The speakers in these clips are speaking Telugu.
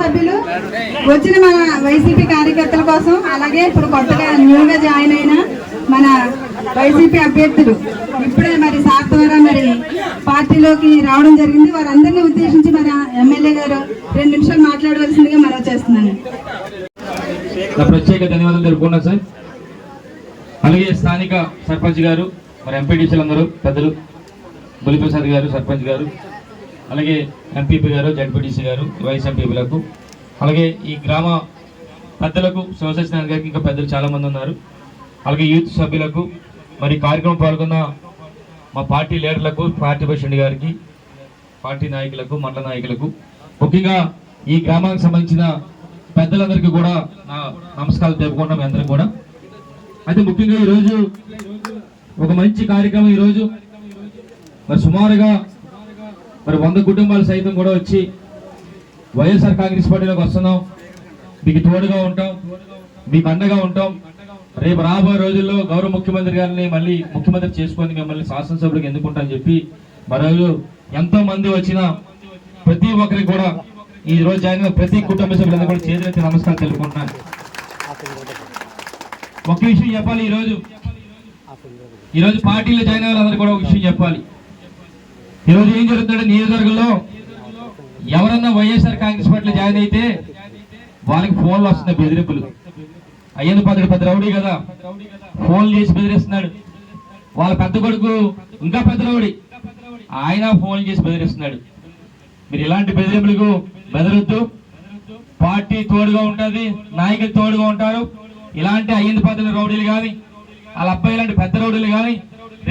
సభ్యులు. వచ్చిన మన వైసీపీ కార్యకర్తల కోసం అలాగే ఇప్పుడు కొత్తగా న్యూగా జాయిన్ అయిన మన వైసీపీ అభ్యర్థులు. ఇప్పుడే మరి సార్ ద్వారా మరి పార్టీలోకి రావడం జరిగింది. వారందరినీ ఉద్దేశించి మన ఎమ్మెల్యే గారు రెండు నిమిషాలు మాట్లాడవలసిందిగా మనం చేస్తున్నాను. ప్రత్యేక ధన్యవాదాలు తెలుపుకున్నా సార్. అలాగే స్థానిక సర్పంచ్ గారు మరి ఎంపీటీసీలు అందరూ పెద్దలు బులిప్రసాద్ గారు సర్పంచ్ గారు అలాగే ఎంపీపీ గారు జడ్పీటీసీ గారు వైస్ ఎంపీపీలకు అలాగే ఈ గ్రామ పెద్దలకు శివసత్యనారాయణ గారికి ఇంకా పెద్దలు చాలామంది ఉన్నారు. అలాగే యూత్ సభ్యులకు మరి కార్యక్రమం పాల్గొన్న మా పార్టీ లీడర్లకు పార్టీ ప్రెసిడెంట్ గారికి పార్టీ నాయకులకు మండల నాయకులకు ముఖ్యంగా ఈ గ్రామానికి సంబంధించిన పెద్దలందరికీ కూడా నా నమస్కారాలు తెలుపుకుంటాం అందరం కూడా. అయితే ముఖ్యంగా ఈరోజు ఒక మంచి కార్యక్రమం ఈరోజు. మరి సుమారుగా మరి వంద కుటుంబాలు సైతం కూడా వచ్చి వైఎస్ఆర్ కాంగ్రెస్ పార్టీలోకి వస్తున్నాం. మీకు తోడుగా ఉంటాం. మీకు అండగా ఉంటాం. రేపు రాబోయే రోజుల్లో గౌరవ ముఖ్యమంత్రి గారిని మళ్ళీ ముఖ్యమంత్రి చేసుకొని మిమ్మల్ని శాసనసభ్యులకు ఎన్నుకుంటామని చెప్పి మరోజు ఎంతో మంది వచ్చిన ప్రతి ఒక్కరికి కూడా ఈ రోజు జాయిన్ ప్రతి కుటుంబ సభ్యులందరూ కూడా చేతులెత్తి నమస్కారం తెలుపుకుంటున్నాను ఒక విషయం చెప్పాలి ఈరోజు. ఈరోజు పార్టీలో జాయిన్ అయ్యే వాళ్ళందరూ కూడా ఒక విషయం చెప్పాలి. ఈరోజు ఏం జరుగుతుందంటే నియోజకవర్గంలో ఎవరన్నా వైఎస్ఆర్ కాంగ్రెస్ పార్టీలో జాయిన్ అయితే వాళ్ళకి ఫోన్లు వస్తున్నాయి బెదిరింపులు. అయ్యను పదడు పెద్ద రౌడీ కదా. ఫోన్లు చేసి బెదిరిస్తున్నాడు. వాళ్ళ పెద్ద కొడుకు ఇంకా పెద్ద రౌడీ. ఆయన ఫోన్లు చేసి బెదిరిస్తున్నాడు. మీరు ఇలాంటి బెదిరింపులకు బెదరొద్దు. పార్టీ తోడుగా ఉంటుంది నాయకులు తోడుగా ఉంటారు. ఇలాంటి అయ్యింది పద్ధతుల రౌడీలు కానీ వాళ్ళ అబ్బాయి ఇలాంటి పెద్ద రౌడీలు కానీ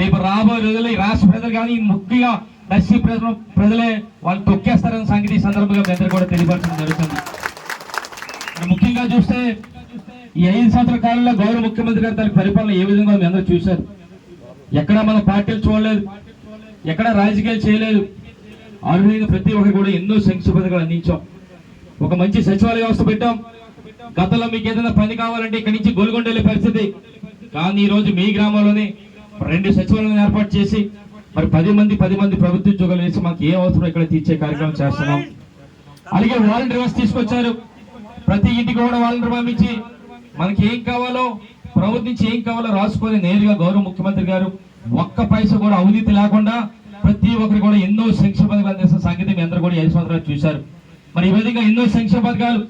రేపు రాబోయే రోజుల్లో ఈ రాష్ట్ర ప్రజలు కానీ ముఖ్యంగా దర్శి ప్రజలు ప్రజలే వాళ్ళు తొక్కేస్తారన్న సంగతి సందర్భంగా మీ అందరూ కూడా తెలియపరచడం జరుగుతుంది. ముఖ్యంగా చూస్తే ఈ ఐదు సంవత్సరాల కాలంలో గౌరవ ముఖ్యమంత్రి గారు తన పరిపాలన ఏ విధంగా మీ అందరూ చూశారు. ఎక్కడ మన పార్టీలు చూడలేదు. ఎక్కడ రాజకీయాలు చేయలేదు. అర్హులైన ప్రతి ఒక్కరు కూడా ఎన్నో సంక్షేమ పథకాలు అందించాం. ఒక మంచి సచివాలయ వ్యవస్థ పెట్టాం. గతంలో మీకు ఏదైనా పని కావాలంటే ఇక్కడి నుంచి గొలుగొండ వెళ్ళే పరిస్థితి. కానీ ఈరోజు మీ గ్రామంలోనే రెండు సచివాలయాలను ఏర్పాటు చేసి మరి పది మంది పది మంది ప్రభుత్వ ఉద్యోగాలు వేసి మాకు ఏ అవసరం ఇక్కడ తీర్చే కార్యక్రమం చేస్తున్నాం. అలాగే వాలంటీర్ వ్యవస్థ తీసుకొచ్చారు. ప్రతి ఇంటికి కూడా వాలంటీర్ పంపించి మనకి ఏం కావాలో ప్రభుత్వం నుంచి ఏం కావాలో రాసుకొని నేరుగా గౌరవ ముఖ్యమంత్రి గారు ఒక్క పైస కూడా అవినీతి లేకుండా ప్రతి ఒక్కరు కూడా ఎన్నో సంక్షేమ పథకాలు అందిస్తున్న సంగతి మీ అందరూ కూడా యశ్వంతరావు చూశారు. మరి ఈ విధంగా ఎన్నో సంక్షేమ పథకాలు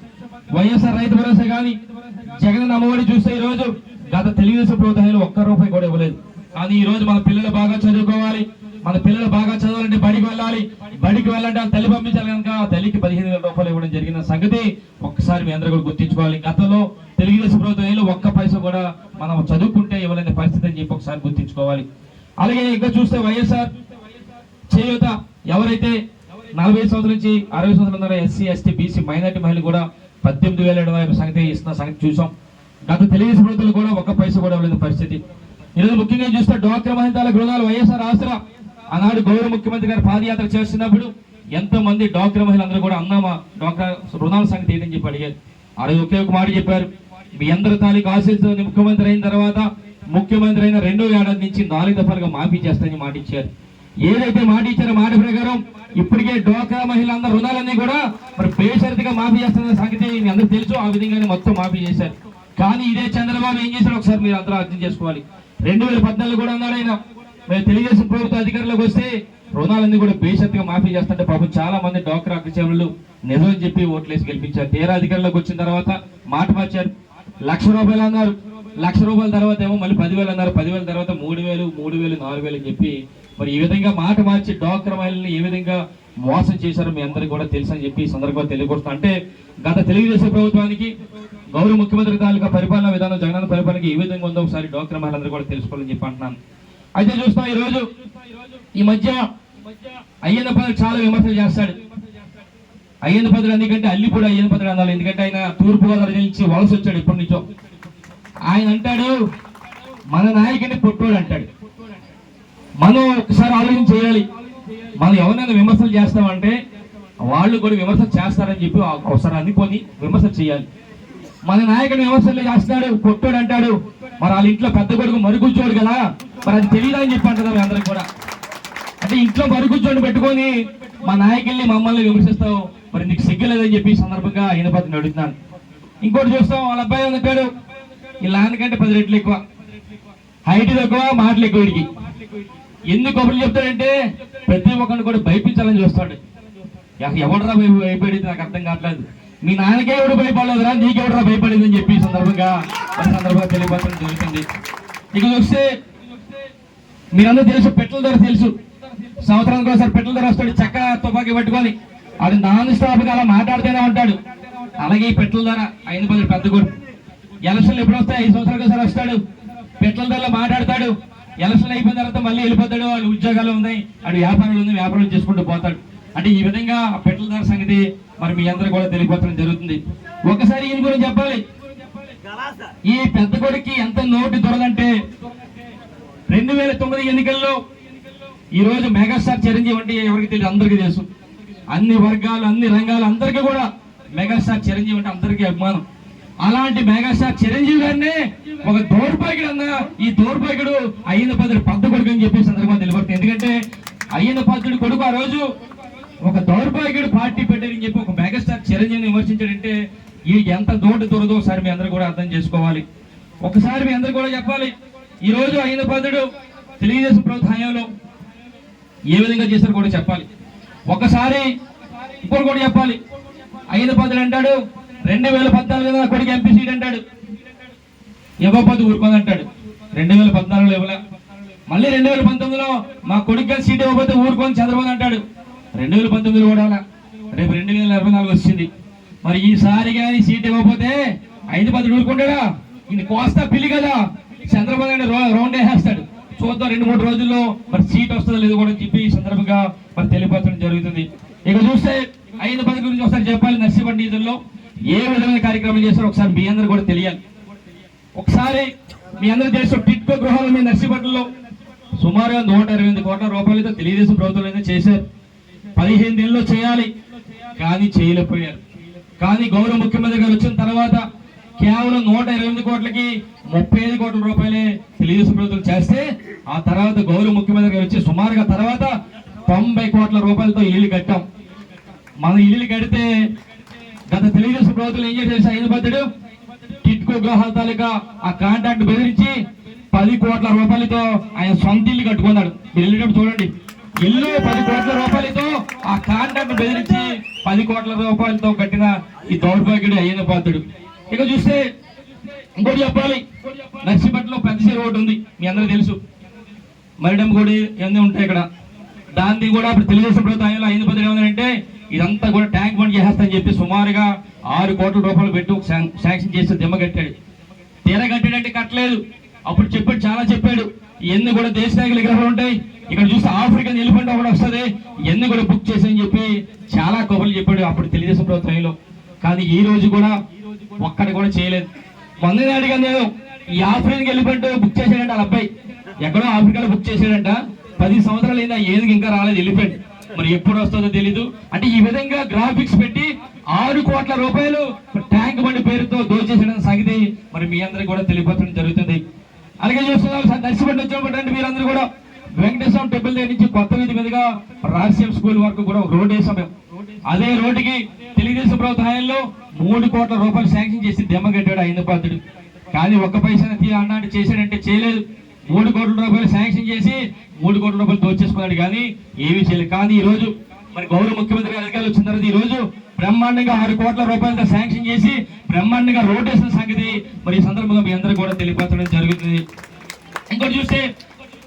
వైఎస్ఆర్ రైతు భరోసా కానీ జగన్ అమ్మఒడి చూస్తే ఈరోజు గత తెలుగుదేశం ప్రభుత్వంలో ఒక్క రూపాయి కూడా ఇవ్వలేదు. కానీ ఈ రోజు మన పిల్లలు బాగా చదువుకోవాలి. మన పిల్లలు బాగా చదవాలంటే బడికి వెళ్ళాలి. బడికి వెళ్ళాలంటే తల్లి పంపించాలి కనుక తల్లికి పదిహేను వేల రూపాయలు ఇవ్వడం జరిగిన సంగతి ఒక్కసారి మీ అందరూ కూడా గుర్తించుకోవాలి. గతంలో తెలుగుదేశం ప్రభుత్వం ఒక్క పైసా కూడా మనం చదువుకుంటే ఇవ్వలేని పరిస్థితి అని చెప్పి ఒకసారి గుర్తించుకోవాలి. అలాగే ఇంకా చూస్తే వైఎస్ఆర్ చేయూత ఎవరైతే నలభై సంవత్సరాల నుంచి అరవై సంవత్సరాల ద్వారా ఎస్సీ ఎస్టీ బీసీ మైనార్టీ మహిళలు కూడా పద్దెనిమిది వేల ఏడు సంగతి ఇస్తున్న సంగతి చూసాం గత తెలుగుదేశం ప్రభుత్వాలు కూడా ఒక్క పైసా కూడా ఇవ్వలేని పరిస్థితి. ఈరోజు ముఖ్యంగా చూస్తే డ్వాక్రా మహిళల గృహాలు వైఎస్ఆర్ ఆసరా. ఆనాడు గౌరవ ముఖ్యమంత్రి గారు పాదయాత్ర చేస్తున్నప్పుడు ఎంతో మంది డాక్టర్ మహిళలందరూ కూడా అన్నామా డాక్టర్ రుణాల సంగతి ఏంటని చెప్పి అడిగారు. ఆ రోజు ఒకే ఒక మాట చెప్పారు. మీ అందరి తాలూకు ఆశీస్సు ముఖ్యమంత్రి అయిన తర్వాత ముఖ్యమంత్రి అయిన రెండో ఏడాది నుంచి నాలుగు దఫాలుగా మాఫీ చేస్తానని మాట ఇచ్చారు. ఏదైతే మాట ఇచ్చారో మాట ప్రకారం ఇప్పటికే డోకా మహిళలందరూ రుణాలన్నీ కూడా మరి బేషరతిగా మాఫీ చేస్తున్న సంగతి మీ అందరూ తెలుసు. ఆ విధంగానే మొత్తం మాఫీ చేశారు. కానీ ఇదే చంద్రబాబు ఏం చేశారు ఒకసారి మీరు అందరూ అర్థం చేసుకోవాలి. రెండు వేల పద్నాలుగు కూడా అన్నాడు ఆయన. మేము తెలుగుదేశం ప్రభుత్వ అధికారంలోకి వస్తే రుణాలన్నీ కూడా బేషరతిగా మాఫీ చేస్తుంటే పాపం చాలా మంది డాక్టర్ అక్కచేవులు నిజం చెప్పి ఓట్లేసి గెలిపించారు. తీరా అధికారంలోకి వచ్చిన తర్వాత మాట మార్చారు. లక్ష రూపాయలు అన్నారు. లక్ష రూపాయల తర్వాత ఏమో మళ్ళీ పదివేలు అన్నారు. పదివేల తర్వాత మూడు వేలు మూడు వేలు నాలుగు వేలు అని చెప్పి మరి ఈ విధంగా మాట మార్చి డాక్టర్ మహిళల్ని ఏ విధంగా మోసం చేశారు మీ అందరికీ కూడా తెలుసు అని చెప్పి ఈ సందర్భంగా తెలియకొస్తాం అంటే గత తెలుగుదేశం ప్రభుత్వానికి గౌరవ ముఖ్యమంత్రి తాలూకా పరిపాలన విధానం జగనన్న పరిపాలనకి ఏ విధంగా ఉందో ఒకసారి డాక్టర్ మహిళలందరూ కూడా తెలుసుకోవాలని చెప్పి అంటున్నాను. అయితే చూస్తాం ఈ రోజు ఈ మధ్య అయ్యన్న పదవి చాలా విమర్శలు చేస్తాడు. అయ్యన్న పదవి ఎందుకంటే అల్లిపూడి అయ్యన్న పదవి అన్నారు ఎందుకంటే ఆయన తూర్పుగోదావరి నుంచి వలస వచ్చాడు ఎప్పటి నుంచో. ఆయన అంటాడు మన నాయకుని పొట్టోడు అంటాడు. మనం ఒకసారి ఆలోచన చేయాలి. మనం ఎవరైనా విమర్శలు చేస్తామంటే వాళ్ళు కూడా విమర్శ చేస్తారని చెప్పి ఒకసారి అనుకొని విమర్శ చేయాలి. మన నాయకుడు విమర్శలు చేస్తాడు కొట్టాడు అంటాడు. మరి వాళ్ళ ఇంట్లో పెద్ద కొడుకు మరుగుచ్చోడు కదా? మరి అది తెలియదు అని చెప్పి అంటున్నారు అందరికి కూడా. అంటే ఇంట్లో మరుగుచ్చోడు పెట్టుకొని మా నాయకుల్ని మమ్మల్ని విమర్శిస్తావు. మరి నీకు సిగ్గలేదని చెప్పి సందర్భంగా ఈయన పత్రిని అడుగుతున్నాను ఇంకోటి చూస్తాం వాళ్ళ అబ్బాయి ఉన్నాడు ఈ నాన్నకంటే పది రెట్లు ఎక్కువ. హైట్ తక్కువ మాటలు ఎక్కువ ఎందుకు కబుర్లు చెప్తాడంటే ప్రతి ఒక్కరిని కూడా భయపించాలని చూస్తాడు. ఎవడరా భయ- నాకు అర్థం కావట్లేదు. మీ నాన్నకే ఎవడు భయపడలేదురా? నీకెవడరా భయపడేది అని చెప్పి సందర్భంగా సందర్భంగా తెలియపరచడం జరుగుతుంది. ఇక చూస్తే మీరందరూ తెలుసు పెట్రోల్ ధర తెలుసు. సంవత్సరానికి ఒకసారి పెట్రోల్ ధర వస్తాడు చక్క తుపాకీ పట్టుకొని. అది నాన్ స్టాప్గా అలా మాట్లాడుతూనే ఉంటాడు. అలాగే ఈ పెట్రోల్ ధర ఐదు పది పెద్ద కూడా ఎలక్షన్లు ఎప్పుడు వస్తాయి ఐదు సంవత్సరాలకు ఒకసారి వస్తాడు. పెట్రోల్ ధరలో మాట్లాడతాడు. ఎలక్షన్ అయిపోయిన తర్వాత మళ్ళీ వెళ్ళిపోతాడు వాళ్ళు ఉద్యోగాలు ఉన్నాయి అటు వ్యాపారాలు ఉంది వ్యాపారం చేసుకుంటూ పోతాడు. అంటే ఈ విధంగా ఆ పెట్రోల్ ధర సంగతి మరి మీ అందరూ కూడా తెలియపరచడం జరుగుతుంది. ఒకసారి ఈయన గురించి చెప్పాలి. ఈ పెద్ద కొడుకు ఎంత నోటి దొరదంటే రెండు వేల తొమ్మిది ఎన్నికల్లో ఈ రోజు మెగాస్టార్ చిరంజీవి అంటే ఎవరికి తెలియదు అందరికీ తెలుసు. అన్ని వర్గాలు అన్ని రంగాలు అందరికీ కూడా మెగాస్టార్ చిరంజీవి అంటే అందరికీ అభిమానం. అలాంటి మెగాస్టార్ చిరంజీవి గారిని ఒక దౌర్భాగ్యుడు అన్న ఈ దౌర్భాగ్యుడు అయ్యన పాత్రుడు పెద్ద కొడుకు అని చెప్పి సందర్భంగా నిలబడుతుంది. ఎందుకంటే అయ్యన పాత్రుడు కొడుకు ఆ రోజు ఒక దౌర్భాగ్యుడు పార్టీ పెట్టారని చెప్పి ఒక మెగాస్టార్ చిరంజీవిని విమర్శించాడంటే ఈ ఎంత దోటి దొరదో ఒకసారి మీ అందరూ కూడా అర్థం చేసుకోవాలి. ఒకసారి మీ అందరూ కూడా చెప్పాలి. ఈ రోజు అయిన పదుడు తెలుగుదేశం ప్రభుత్వ హయాంలో ఏ విధంగా చేశారో కూడా చెప్పాలి. ఒకసారి ఇప్పుడు కూడా చెప్పాలి. అయిన పదుడు అంటాడు రెండు వేల పద్నాలుగు నా కొడుకు ఎంపీ సీట్ అంటాడు. ఇవ్వకపోతే ఊరుకోదు అంటాడు. రెండు వేల పద్నాలుగులో ఇవ్వలే. మళ్ళీ రెండు వేల పంతొమ్మిదిలో మా కొడుకు సీట్ ఇవ్వకపోతే ఊరుకొని చంద్రబాబు అంటాడు. రెండు వేల పంతొమ్మిదిలో కూడా రేపు రెండు వేల ఇరవై నాలుగు వచ్చింది. మరి ఈసారి కానీ సీట్ ఇవ్వకపోతే ఐదు పది ఊరుకుంటాడా? ఈయన కోస్తా పిల్లి కదా. చంద్రబాబు నాయుడు రౌ- రౌండ్ వేసేస్తాడు. చూద్దాం రెండు మూడు రోజుల్లో మరి సీట్ వస్తుందో లేదో కూడా చెప్పి ఈ సందర్భంగా మరి తెలియపరచడం జరుగుతుంది. ఇక చూస్తే ఐదు పది గురించి ఒకసారి చెప్పాలి నర్సీపట్నం నిధుల్లో. ఏ విధమైన కార్యక్రమం చేస్తారో ఒకసారి మీ అందరూ కూడా తెలియాలి. ఒకసారి మీ అందరూ తెలుసు టిట్కో గృహాలు మీ నర్సీపట్నంలో సుమారుగా నూట ఇరవై ఎనిమిది కోట్ల రూపాయలతో తెలుగుదేశం ప్రభుత్వం అయితే చేశారు. పదిహేను నెలల్లో చేయాలి కానీ చేయలేకపోయారు. కానీ గౌరవ ముఖ్యమంత్రి గారు వచ్చిన తర్వాత కేవలం నూట ఇరవై ఎనిమిది కోట్లకి ముప్పై ఐదు కోట్ల రూపాయలే తెలుగుదేశం ప్రభుత్వం చేస్తే ఆ తర్వాత గౌరవ ముఖ్యమంత్రి గారు వచ్చి సుమారుగా తర్వాత తొంభై కోట్ల రూపాయలతో ఇల్లు కట్టాం. మన ఇల్లు కడితే గత తెలుగుదేశం ప్రభుత్వం ఏం చేశారు? అయిన టిట్కో గృహాల తాలూకా ఆ కాంట్రాక్ట్ బెదిరించి పది కోట్ల రూపాయలతో ఆయన సొంత ఇల్లు కట్టుకున్నాడు. మీరు వెళ్ళేటప్పుడు చూడండి. ఇల్లు పది కోట్ల రూపాయలతో ఆ కాంట్రాక్ట్ బెదిరించి పది కోట్ల రూపాయలతో కట్టిన ఈ దౌర్భాగ్యుడు అయిన పాత్రుడు ఇక చూస్తే ఇంకోటి చెప్పాలి. నర్సీపట్నంలో పెద్ద చెరువు ఒకటి ఉంది. మీ అందరూ తెలుసు. మరిడం గుడి ఇవన్నీ ఉంటాయి ఇక్కడ. దాన్ని కూడా ఇప్పుడు తెలుగుదేశం ప్రభుత్వం అయిన పద్ధతి పది ఇదంతా కూడా ట్యాంక్ అని చెప్పి సుమారుగా ఆరు కోట్ల రూపాయలు పెట్టి ఒక శాంక్షన్ చేసి దిమ్మ కట్టాడు. తీర కట్టాడంటే కట్టలేదు. అప్పుడు చెప్పాడు చాలా చెప్పాడు. ఇవన్నీ కూడా దేశ నాయకులు విగ్రహాలు ఉంటాయి. ఇక్కడ చూస్తే ఆఫ్రికన్ ఎలిఫెంట్ ఒకటి వస్తుంది. ఇవన్నీ కూడా బుక్ చేసని చెప్పి చాలా కబుర్లు చెప్పాడు అప్పుడు తెలుగుదేశం ప్రభుత్వంలో కానీ ఈ రోజు కూడా ఒక్కటి కూడా చేయలేదు. మొన్న అడిగా నేను ఈ ఆఫ్రికన్ ఎలిఫెంట్ బుక్ చేశాడంట వాళ్ళ అబ్బాయి. ఎక్కడో ఆఫ్రికాలో బుక్ చేశాడంట. పది సంవత్సరాలు అయినా ఏది ఇంకా రాలేదు ఎలిఫెంట్ మరి ఎప్పుడు వస్తుందో తెలీదు. అంటే ఈ విధంగా గ్రాఫిక్స్ పెట్టి ఆరు కోట్ల రూపాయలు ట్యాంక్ బండి పేరుతో దోచేసిన సంగతి మరి మీ అందరికి కూడా తెలియపరచడం జరుగుతుంది. అలాగే చూస్తున్నాం సార్ నర్సిపట్టి వచ్చినప్పుడు మీరందరూ కూడా. వెంకటేశ్వరం టెంపుల్ దగ్గర నుంచి కొత్త వీధి మీదుగా రాజశేఖ స్కూల్ వరకు కూడా రోడ్ వేసాం అదే రోడ్డుకి తెలుగుదేశం ప్రభుత్వ హయాంలో మూడు కోట్ల రూపాయలు శాంక్షన్ చేసి దెమ్మ కట్టాడు ఆయన పాత్రుడు కానీ ఒక్క పైసా తీ అన్నాడు చేశాడంటే చేయలేదు. మూడు కోట్ల రూపాయలు శాంక్షన్ చేసి మూడు కోట్ల రూపాయలు దోచేసుకున్నాడు కానీ ఏమీ చేయలేదు. కానీ ఈ రోజు మరి గౌరవ ముఖ్యమంత్రి గారి అధికారులు వచ్చిన తర్వాత ఈ రోజు బ్రహ్మాండంగా ఆరు కోట్ల రూపాయలతో శాంక్షన్ చేసి బ్రహ్మాండంగా రోడ్ వేసిన సంగతి మరి ఈ సందర్భంగా మీ అందరూ కూడా తెలియపరచడం జరుగుతుంది. ఇంకోటి చూస్తే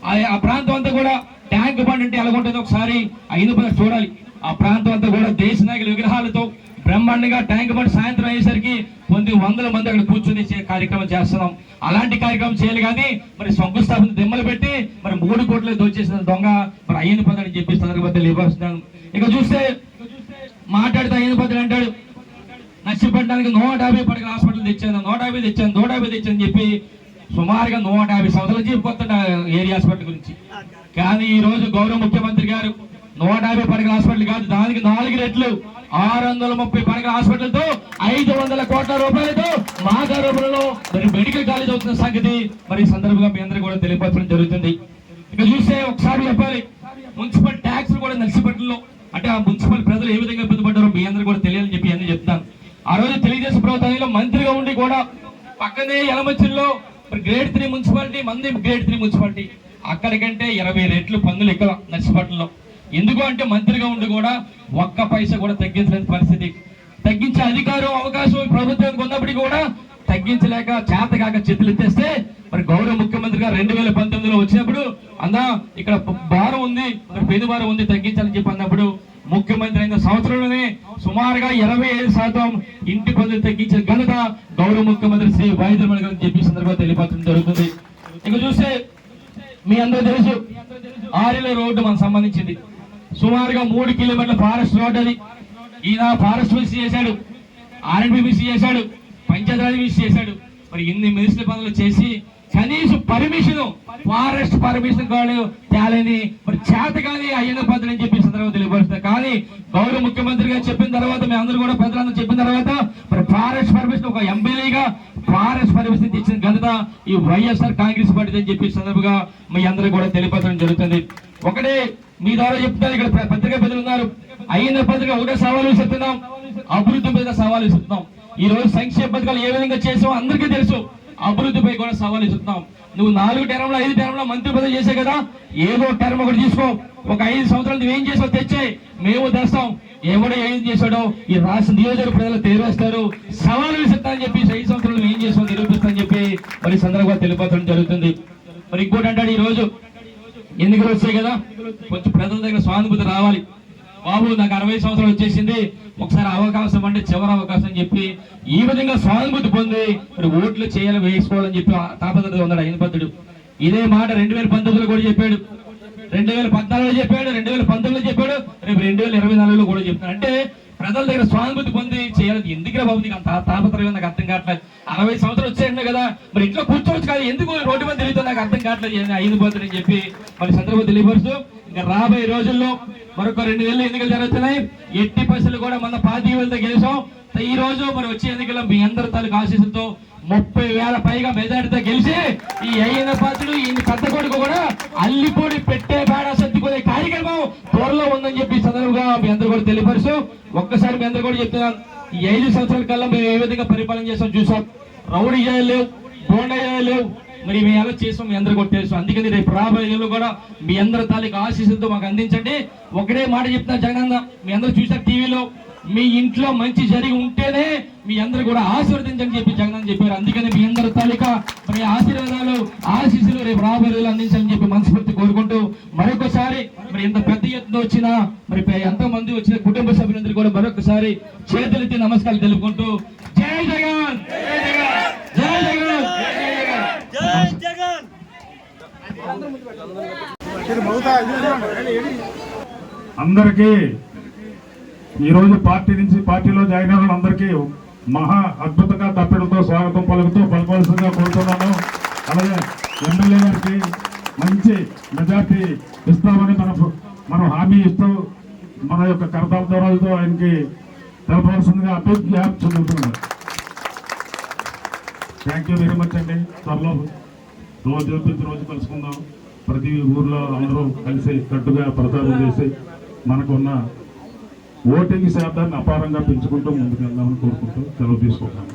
ఆ- ఆ ప్రాంతం అంతా కూడా ట్యాంక్ బండ్ అంటే ఎలా ఉంటుందో ఒకసారి ఐదు చూడాలి. ఆ ప్రాంతం అంతా కూడా దేశ నాయకుల విగ్రహాలతో బ్రహ్మాండంగా ట్యాంక్ బండ్ సాయంత్రం అయ్యేసరికి కొన్ని వందల మంది అక్కడ కూర్చొని కార్యక్రమం చేస్తున్నాం. అలాంటి కార్యక్రమం చేయాలి కానీ మరి శంకుస్థాపన దిమ్మలు పెట్టి మరి మూడు కోట్లు దోచేసిన దొంగ మరి అయ్యని పదని చెప్పి సందర్భంగా తెలియపరుస్తున్నాను ఇక చూస్తే మాట్లాడితే అయ్యని పదని అంటాడు. నష్టపడడానికి నూట యాభై పడక హాస్పిటల్ తెచ్చాను నూట యాభై తెచ్చాను నూట యాభై తెచ్చాను చెప్పి సుమారుగా నూట యాభై సంవత్సరాలు చెప్పుకొస్తాడు ఏరియా హాస్పిటల్ గురించి. కానీ ఈ రోజు గౌరవ ముఖ్యమంత్రి గారు నూట యాభై పడగల హాస్పిటల్ కాదు దానికి నాలుగు రెట్లు. ఆరు వందల ముప్పై పడగల హాస్పిటల్తో ఐదు వందల కోట్ల రూపాయలతో మాగారూపంలో మరి మెడికల్ కాలేజ్ అవుతున్న సంగతి మరి సందర్భంగా మీ అందరూ కూడా తెలియపరచడం జరుగుతుంది. ఇక చూస్తే ఒకసారి చెప్పాలి మున్సిపల్ ట్యాక్స్ కూడా నర్సిపట్లలో అంటే ఆ మున్సిపల్ ప్రజలు ఏ విధంగా ఇబ్బంది పడ్డారో మీ అందరూ కూడా ఆ రోజు తెలుగుదేశం ప్రభుత్వంలో మంత్రిగా ఉండి కూడా పక్కనే యలమచ్చిలో గ్రేడ్ త్రీ మున్సిపాలిటీ మంది గ్రేడ్ త్రీ మున్సిపాలిటీ. అక్కడికంటే ఇరవై రెట్లు పన్నులు ఎక్కువ నర్సిపట్నంలో. ఎందుకు అంటే మంత్రిగా ఉండి కూడా ఒక్క పైసా కూడా తగ్గించలేని పరిస్థితి. తగ్గించే అధికారం అవకాశం ప్రభుత్వానికి ఉన్నప్పటికీ కూడా తగ్గించలేక చేత కాక చేతులు ఎత్తేస్తే మరి గౌరవ ముఖ్యమంత్రి గారు రెండు వేల పంతొమ్మిదిలో వచ్చినప్పుడు అన్నా ఇక్కడ భారం ఉంది మరి పెను భారం ఉంది తగ్గించాలని చెప్పి అన్నప్పుడు ముఖ్యమంత్రి అయిన సంవత్సరంలోనే సుమారుగా ఇరవై ఐదు శాతం ఇంటి పనులు తగ్గించిన ఘనత గౌరవ ముఖ్యమంత్రి శ్రీ వైద్యమణి గారు చెప్పి సందర్భంగా తెలియపరచడం జరుగుతుంది. ఇక చూస్తే మీ అందరూ తెలుసు ఆరిలో రోడ్డు మనకు సంబంధించింది. సుమారుగా మూడు కిలోమీటర్ల ఫారెస్ట్ రోడ్ అది. ఈయన ఫారెస్ట్ మిస్ చేశాడు. ఆర్ఎండ్బి మిస్ చేశాడు. పంచాయతీరాజ్ మిస్ చేశాడు. మరి ఇన్ని మినిస్టర్ పనులు చేసి కనీసం పర్మిషన్ ఫారెస్ట్ పర్మిషన్ కాదు తేలని మరి చేత కానీ అయ్యన్న పద్ధతి అని చెప్పి ఈ సందర్భంగా తెలియపరుస్తుంది కానీ గౌరవ ముఖ్యమంత్రి గారు చెప్పిన తర్వాత మీ అందరూ కూడా పెద్దలందరూ చెప్పిన తర్వాత మరి ఫారెస్ట్ పర్మిషన్ ఒక ఎంబీఏగా ఫారెస్ట్ పర్మిషన్ ఇచ్చిన ఘనత ఈ వైఎస్ఆర్ కాంగ్రెస్ పార్టీ అని చెప్పి సందర్భంగా మీ అందరూ కూడా తెలియపరచడం జరుగుతుంది. ఒకటే మీ ద్వారా చెప్తారు ఇక్కడ పత్రికా ప్రజలు ఉన్నారు. అయిన పత్రిక? ఒకటే సవాలు చెప్తున్నాం. అభివృద్ధి మీద సవాలు విసురుతున్నాం ఈ రోజు సంక్షేమ పథకాలు ఏ విధంగా చేసామో అందరికీ తెలుసు. అభివృద్ధిపై కూడా సవాలు ఇస్తున్నాం నువ్వు నాలుగు టెరంలో ఐదు టెరంలో మంత్రి పదవి చేసే కదా ఏదో టెరం ఒకటి తీసుకో. ఒక ఐదు సంవత్సరాలు నువ్వేం చేసావు తెచ్చే మేము తెస్తాం. ఎవడో ఏం చేశాడో ఈ రాష్ట్ర నియోజక ప్రజలు తెలివేస్తారు సవాలు విసిస్తానని అని చెప్పి ఐదు సంవత్సరాలు ఏం చేసావు నిరూపిస్తానని చెప్పి మరి సందర్భంగా తెలియపరచడం జరుగుతుంది. మరి ఇంకోటి అంటాడు ఈ రోజు ఎన్నికలు వచ్చాయి కదా? కొంచెం ప్రజల దగ్గర స్వానుభూతి రావాలి. బాబు నాకు అరవై సంవత్సరాలు వచ్చేసింది. ఒకసారి అవకాశం అంటే చివరి అవకాశం అని చెప్పి ఈ విధంగా స్వానుభూతి పొంది మరి ఓట్లు చేయాలి వేసుకోవాలని చెప్పి ఆ తాపత్రత ఉన్నాడు అయినపద్ధుడు ఇదే మాట రెండు వేల పంతొమ్మిదిలో కూడా చెప్పాడు. రెండు వేల పద్నాలుగులో చెప్పాడు రెండు వేల పంతొమ్మిదిలో చెప్పాడు రేపు రెండు వేల ఇరవై నాలుగులో కూడా చెప్తాడు అంటే ప్రజల దగ్గర స్వానుభూతి పొంది చేయాలి. ఎందుకురా బాబు నీకు అంత తాపత్రయం? నాకు అర్థం కావట్లేదు. అరవై సంవత్సరాలు వచ్చాయండి కదా. మరి ఇంట్లో కూర్చోవచ్చు కాదు ఎందుకు రోడ్డు మీద తెలియదు నాకు అర్థం కావట్లేదు. ఐదు పోతుంది అని చెప్పి మరి సందర్భం తెలియపరుస్తూ ఇంకా రాబోయే రోజుల్లో మరొక రెండు నెలలు ఎన్నికలు జరుగుతున్నాయి. ఎట్టి పైసలు కూడా మన పార్టీ వెళ్తే గెలిచాం. ఈ రోజు మరి వచ్చే ఎన్నికల్లో మీ అందరి తాలూకు ఆశీస్సులతో ముప్పై వేల పైగా మెజార్టీతో గెలిచి ఈ అయిన పాత్రలు ఈ పెద్ద కొడుకు కూడా అల్లిపూడి పెట్టే త్వరలో ఉందని చెప్పి సందర్భంగా మీ అందరూ కూడా తెలియపరుస్తూ ఒక్కసారి మీ అందరూ కూడా చెప్తున్నాను. ఈ ఐదు సంవత్సరాల కల్లా మేము ఏ విధంగా పరిపాలన చేస్తాం చూసాం. రౌడీ చేయలేవు బోండా చేయలేవు మరి మేము ఎలా చేసాం మీ అందరూ కూడా తెలుసు. అందుకని రేపు రాబోయేలో కూడా మీ అందరి తాలూకు ఆశీస్సులతో మాకు అందించండి. ఒకటే మాట చెప్తున్నా జగనన్న మీ అందరూ చూసారు టీవీలో మీ ఇంట్లో మంచి జరిగి ఉంటేనే మీ అందరూ కూడా ఆశీర్వదించని చెప్పి జగన్ చెప్పారు. అందుకని మీ అందరి తాలూకా మరి ఆశీర్వాదాలు ఆశీస్సులు రేపు రాబోయే రోజులు అందించాలని చెప్పి మనస్ఫూర్తి కోరుకుంటూ మరొకసారి మరి ఇంత పెద్ద వచ్చిన మరి ఎంతో మంది వచ్చిన కుటుంబ సభ్యులందరూ కూడా మరొకసారి చేతులెత్తి నమస్కారాలు తెలుపుకుంటూ జై జగన్! జై జగన్! జై జగన్! జై జగన్ అందరికీ ఈరోజు పార్టీ నుంచి పార్టీలో జాయిన్ అయిన అందరికీ మహా అద్భుతంగా తప్పిడతో స్వాగతం పలుకుతూ పలకవలసిందిగా కోరుతున్నాను. అలాగే ఎమ్మెల్యే గారికి మంచి మెజార్టీ ఇస్తామని మన మనం హామీ ఇస్తూ మన యొక్క కరతాల దూరాలతో ఆయనకి తెలపవలసిందిగా అభ్యర్థి చదువుతున్నాను థ్యాంక్ యూ వెరీ మచ్ అండి. త్వరలో రోజు ప్రతి రోజు కలుసుకుందాం. ప్రతి ఊర్లో అందరూ కలిసి కట్టుగా ప్రచారం చేసి మనకున్న ఓటింగ్ శాతాన్ని అపారంగా పెంచుకుంటూ ముందుకెళ్దామని కోరుకుంటూ సెలవు తీసుకుంటాను